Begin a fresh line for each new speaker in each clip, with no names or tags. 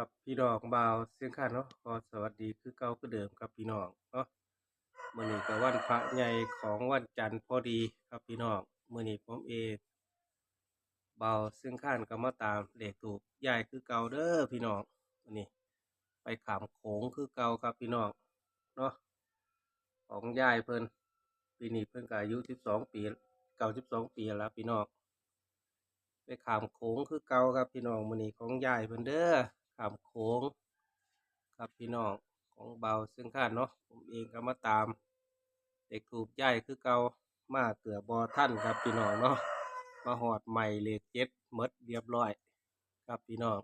ครับพี่น้องบ่าวเสียงขันเนาะขอสวัสดีคือเก่าคือเดิมครับพี่น้องเนาะมื้อนี้ก็วันพระใหญ่ของวันจันทร์พอดีครับพี่น้องมื้อนี้ผมเองเบาวเสียงขันก็มาตามเลขถูกยายคือเก่าเด้อพี่น้องมื้อนี้ไปขามโขงคือเก่าครับพี่น้องเนาะของยายเพิ่นปีนี้เพิ่นก็อายุ12ปี92ปีแล้วพี่น้องไปขามโขงคือเก่าครับพี่น้องมื้อนี้ของยายเพิ่นเด้อ ขามโขงครับพี่น้องของเบาซึ่งคาดเนาะผมเองก็มาตาม เด็กถูกยายคือเกามาเกือบ่ท่านครับพี่น้องเนาะมาหอดใหม่เลขเจ็ดมดเรียบร้อย ครับพี่น้อง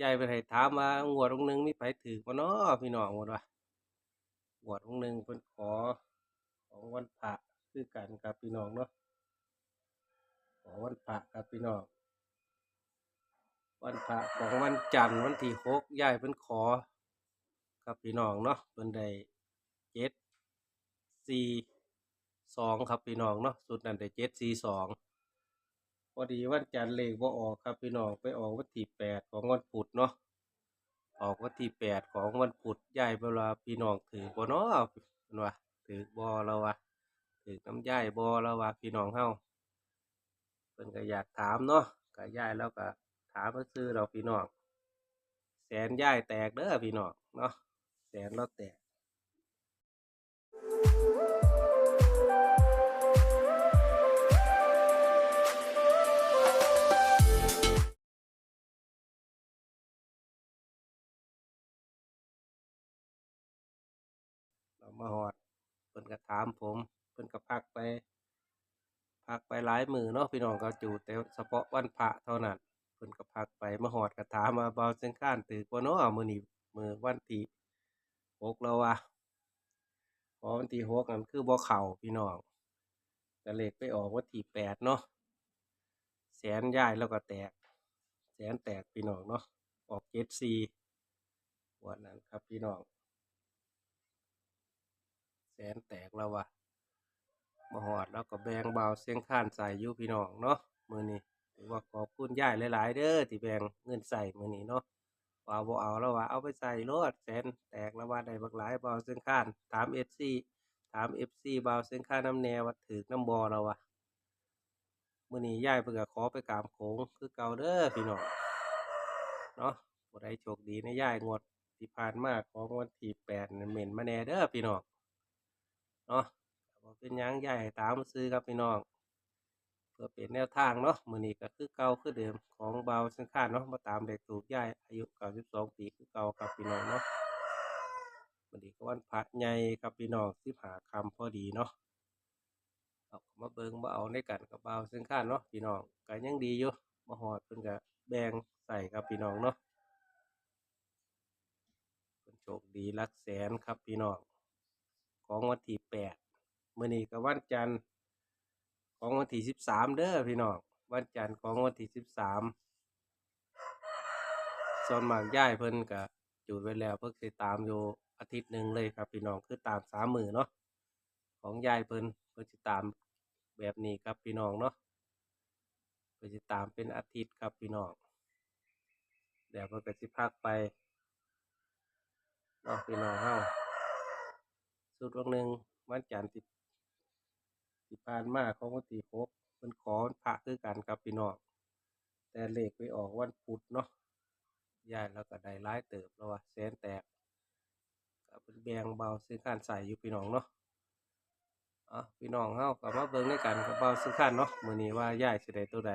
ยายเพิ่นให้ถามว่างวดองหนึงมีไผถือบ่เนาะพี่น้องหมดว่างวดองหนึงเพิ่นขอของวันพระคือกันครับพี่น้องเนาะขอวันพระครับพี่น้อง วันพระของวันจันทร์วันที่หกยายเพิ่นขอ ครับพี่น้องเนาะเพิ่นได้เจ็ดสี่สองครับพี่น้องเนาะสุดนั้นได้เจ็ดสี่สองพอดีวันจันทร์เลขบ่ออกครับพี่น้องไปออกวันที่แปดของวันพุธเนาะออกวันที่แปดของวันพุธยายเวลาพี่น้องถือบ่เนาะเนว่าถือบ่แล้ววะถือน้ำยายบ่แล้ววะพี่น้องเฮาเพิ่นก็อยากถามเนาะก็ย่ายแล้วก็ามมาซื้อเราพี่น้องแสนย่ายแตกเด้อพี่น้องเนาะแสนเราแตกเรามาหอดเพิ่นก็ถามผมเพิ่นก็พักไป พักไปหลายมือเนาะพี่น้องก็จูแต่เฉพาะวันพระเท่านั้น เพิ่นก็พักไปมาหอดกระถามมาเบาเส้นข้านตื่นกว่าเนาะมื้อนี้มื้อวันที่หกแล้ววะพอวันที่หกนั่นคือบ่เข้าพี่น้องก็เลขไปออกวันที่แปดเนาะแสนย้ายแล้วก็แตก แสนแตกพี่น้องเนาะออกเจ็ดสี่วันนั้นครับพี่น้องแสนแตกแล้ววะมาหอดแล้วก็แบงเบาเสียงข้านใส่ยูพี่น้องเนาะมือนี้ ถือว่าขอบคุณยายหลายๆ เด้อที่แบ่งเงินใส่มือนี้เนาะว่าบ่เอาแล้วว่าเอาไปใส่รถแสนแตกแล้วว่าได้บักหลายเบาเสียงข้านถามเอฟซีถามเอฟซีเบาเสียงข้านน้ำแนวว่าถือน้ำบอแล้ววะมือนี้ยายเพิ่งก็ขอไปกามโขงคือเก่าเด้อพี่น้องเนาะบ่ได้โชคดีนะยายงวดที่ผ่านมาของวันที่แปดนั่นเหม็นมาแน่เด้อพี่น้องเนาะบ่เป็นหยังใหญ่ตามซื้อครับพี่น้อง พื่อเป็นแนวทางเนาะมือนี้ก็คือเก่าคือเดิมของเบาสังขารเนาะมาตามเด็กถูกยายอายุ92ปีคือเก่าครับพี่น้องเนาะมือนี้ก็วันพระใหญ่ครับพี่น้อง15ค่ำพอดีเนาะเอามาเบิ่งมาเอาในกันกับเบาสังขารเนาะพี่น้องก็ยังดีอยู่มาฮอดเพิ่นก็แบ่งใส่ครับพี่น้องเนาะเพิ่นโชคดีหลักแสนครับพี่น้องของวันที่แปดมื่อนี้ก็วันจันทร์ ของวันที่สิบสามเด้อพี่น้องวันจันทร์ของวันที่สิบสามส่วนมากย่ายเพิ่นก็จุดไว้แล้วเพิ่นสิตามอยู่อาทิตย์หนึ่งเลยครับพี่น้องคือตามสามมือเนาะของยายเพิ่นเพิ่นสิตามแบบนี้ครับพี่น้องเนาะเพิ่นสิตามเป็นอาทิตย์ครับพี่น้องเดี๋ยวเพิ่นก็สิพักไปเนาะพี่น้องเฮาสุดวันหนึ่งวันจันทร์ที่ ที่ผ่านมาของวันที่หกเพิ่นขอพระคือกันครับพี่น้องแต่เลขไปออกวันพุธเนาะยายแล้วก็ได้หลายเติบแล้วว่าแสนแตกก็เป็นแบงเบาซื้อข้านใส่อยู่พี่น้องเนาะอะพี่น้องเฮาก็มาเบิ่งด้วยกันกับเบาซื้อข้นเนาะมือนี้ว่ายายสิได้ตัวใด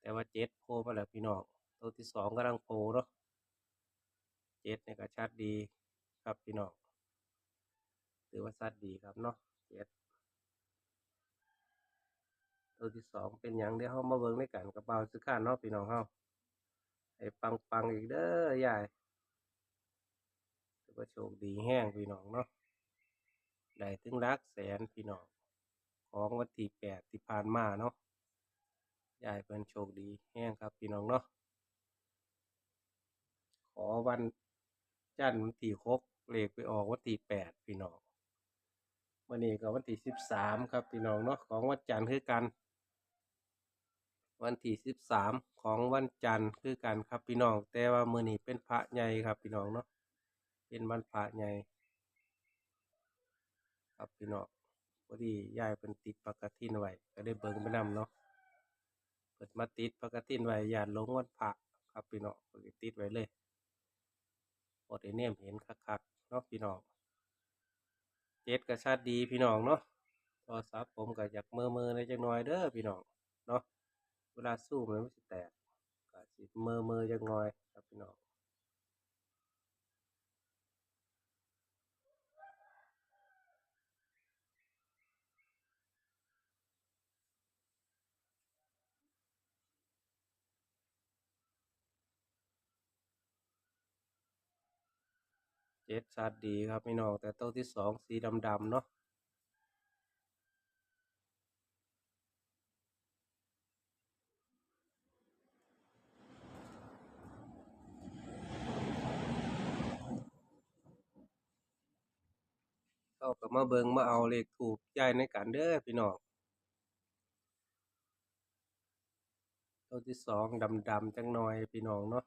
แต่ว่าเจ็ดโผล่มาแล้วพี่น้องตัวที่สองกำลังโผล่เนาะเจ็ดนี่ก็ชัดดีครับพี่น้องถือว่าชัดดีครับเนาะเจ็ด ตัวที่สองเป็นหยังเดี๋ยวเฮามาเบิ่งในกันกับเบาซื้อข้านเนาะพี่น้องเฮาให้ปังปังอีกเด้อยายถือว่าโชคดีแห้งพี่น้องเนาะได้ถึงลักแสนพี่น้องของวันที่แปดที่ผ่านมาเนาะยายเป็นโชคดีแห้งครับพี่น้องเนาะขอวันจันทร์วันที่หกเลขไปออกวันที่แปดพี่น้องวันนี้ก็วันที่สิบสามครับพี่น้องเนาะของวันจันทร์คือกัน วันที่สิบสามของวันจันทร์คือกันครับพี่น้อง แต่ว่ามือนี้เป็นพระใหญ่ครับพี่น้องเนาะเป็นวันพระใหญ่ครับพี่น้องพอดียายเป็นติดปากกฐินไว้ก็ได้เบิ่งไปนํเนาะเปิดมาติดปากกฐินไว้ญาติลงวันพระครับพี่น้องก็เลยติดไว้เลยพอได้เนมเห็นคักๆเนาะพี่น้องเจ็ดก็ชัดดีพี่น้องเนาะโทรศัพท์ผมก็อยากเมื่อๆในจักหน่อยเด้อพี่น้องเนาะ เวลาสู้มันไม่สิแตกก็สิเมื่อมือจังงอยครับพี่น้องเจ็ดชัดดีครับพี่น้องแต่โตัวที่สองสีดำๆเนาะ เขากับมาเบิงมาเอาเลขถูกย้ายในกันเด้อพี่น้องตัวที่สองดำๆจังหน่อยพี่น้องเนาะ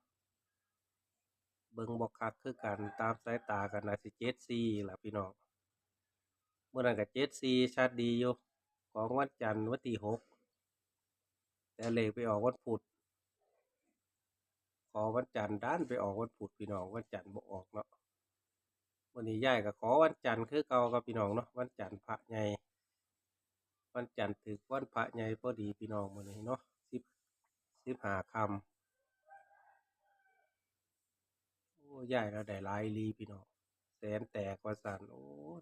เบิงบอกคักคือกันตามสายตากันนะสิเจ็ดซีล่ะพี่น้องเมื่อนั้นกับเจ็ดซีชัดดีอยู่ของวันจันทร์วันที่หกแต่เลขไปออกวันพุธขอวันจันทร์ด้านไปออกวันพุธพี่น้องวันจันทร์บ่ออกเนาะ วันนี้ย้ายก็ขอวันจันทร์คือเก่ากับพี่น้องเนาะวันจันทร์พระใหญ่วันจันทร์ถึกวันพระใหญ่พอดีพี่น้องมื้อนี้เนาะสิบสิบหาคำโอ้ย้ายแล้วได้ลายอีหลีพี่น้องแสนแตกว่าสันโอ้ย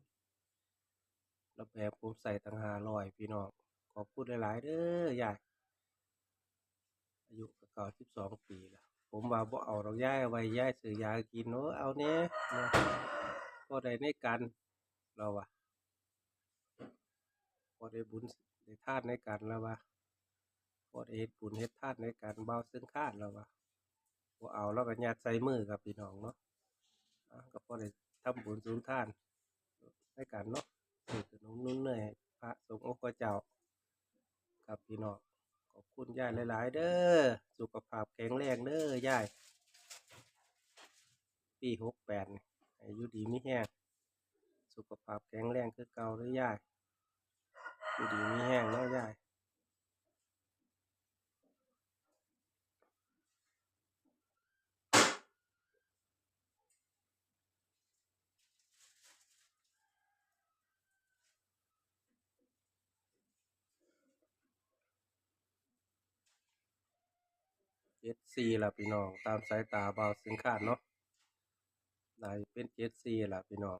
แล้วแบบผมใส่ตังหาร้อยพี่น้องขอบคุณหลายๆเด้อยายอายุก็เก่าสิบสองปีแล้วผมว่าบ่เอาดอกย้ายไว้ย้ายซื้อยากินเนาะเอาแหน่เนาะก็ได้ในกันเราว่าพอได้บุญได้ทานในกันแล้วว่าพอได้เฮ็ดบุญเฮ็ดทานในกันเบาซึ่งคาดแล้วว่าบ่เอาแล้วก็ยัดใส่มือครับพี่น้องเนาะก็พอได้ทำบุญสูงทานในกันเนาะซื้อขนมนุ่นเนยพระสงฆ์องค์พระเจ้าครับพี่น้องขอบคุณยายหลาย ๆ เด้อสุขภาพแข็งแรงเด้อยายปีหกแปด อายุดีไมีแห้งสุขภาพแข็งแรงคือเก่าเด้อยายอยู่ดีไมีแห้งเนาะยายเจ็ดซีล่ะพี่น้อง ตามสายตาเบาสินค้าดเนาะ นายเป็นเจ็ดซีล่ะพี่น้อง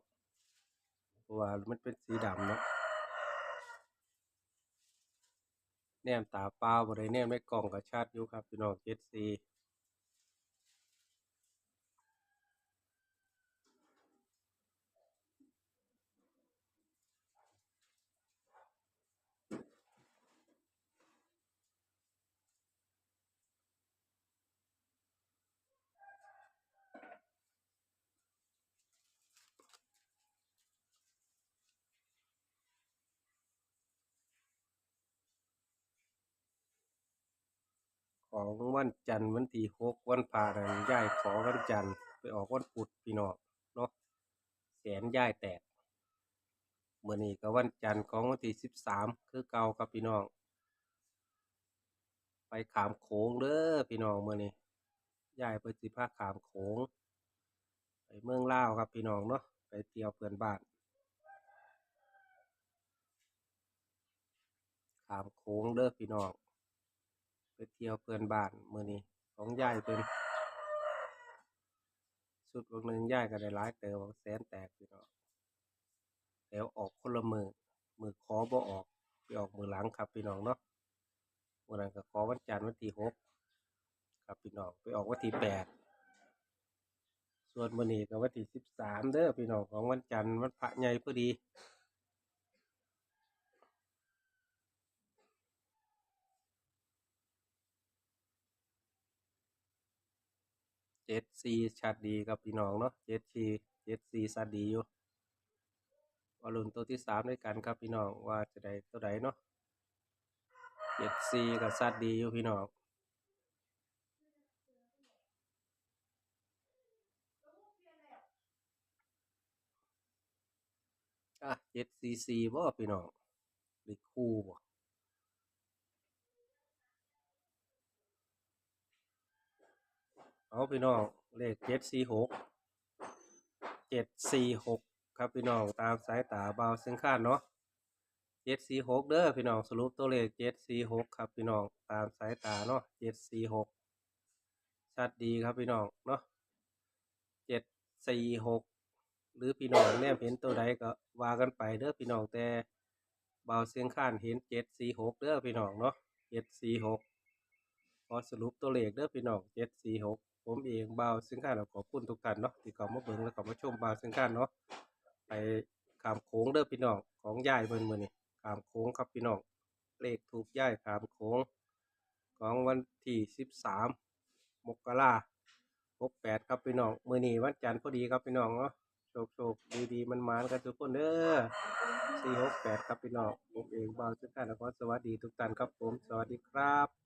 เพราะว่ามันเป็นสีดำเนาะแนมตาเปล่าบ่ได้แนมในกล่องก็ชัดอยู่ครับพี่น้องเจ็ดซี ของวันจันทร์วันที่หกวันพานั่นย้ายขอวันจันทร์ไปออกวันพุธพี่น้องเนาะแสนย้ายแตกเมื้อนี้ก็วันจันทร์ของวันที่สิบสามคือเก่าครับพี่น้อง ไปขามโขงเด้อพี่น้องเมื้อนี้ย้ายเพิ่นสิพาขามโขงไปเมืองลาวครับพี่น้องเนาะไปเที่ยวเพื่อนบ้านขามโขงเด้อพี่น้อง เที่ยวเพื่อนบ้านมือนี้ของยายเพิ่นสุดวงหนึงยายก็ได้หลายเติบแสนแตกพี่น้องแล้วออกคนละมือมือขอบ่ออกไปออกมือหลังครับพี่น้องเนาะมื้อนั้นก็ขอวันจันทร์วันที่หกครับพี่น้องไปออกวันที่แปดส่วนมื้อนี้ก็วันที่สิบสามเด้อพี่น้องของวันจันทร์วันพระใหญ่พอดี จ็ดสี่ชัดดีครับพี่น้องเนาะเจ็ดสี่เจ็ดสี่ชัดดีอยู่ว่ารุ่นตัวที่สามด้วยกันครับพี่น้องว่าจะได้ตัวใดเนาะเจ็ดสี่กับสัตว์ดีอยู่พี่น้องอะเจ็ดสี่สี่บ่พี่น้องเลขคู่บ่ เอาพี่น้องเลขเจ็ดสี่หกเจ็ดสี่หกครับพี่น้องตามสายตาเบาเส้นคาดเนาะเจ็ดสี่หกเด้อพี่น้องสรุปตัวเลขเจ็ดสี่หกครับพี่น้องตามสายตาเนาะเจ็ดสี่หกชัดดีครับพี่น้องเนาะเจ็ดสี่หกหรือพี่น้องแนมเห็นตัวใดก็ว่ากันไปเด้อพี่น้องแต่เบาเสียงข้านเห็นเจ็ดสี่หกเด้อพี่น้องเนาะเจ็ดสี่หกพอสรุปตัวเลขเด้อพี่น้องเจ็ดสี่หก ผมเองเบาเสียงข้านขอบคุณทุกท่านเนาะที่เข้ามาเบิ่งและเข้ามาชมเบาเสียงข้านเนาะไปขามโค้งเด้อพี่น้องของยายเบิ่นมื้อนี้ขามโค้งครับพี่น้องเลขถูกย้ายขามโค้งของวันที่สิบสามมกราหกแปดครับพี่น้องมือนี้วันจันทร์พอดีครับพี่น้องเนาะโชคโชคดีดีมันมานกันทุกคนเด้อสี่หกแปดครับพี่น้องผมเองบ่าวสุดท้ายนครสวัสดีทุกท่านครับผมสวัสดีครับ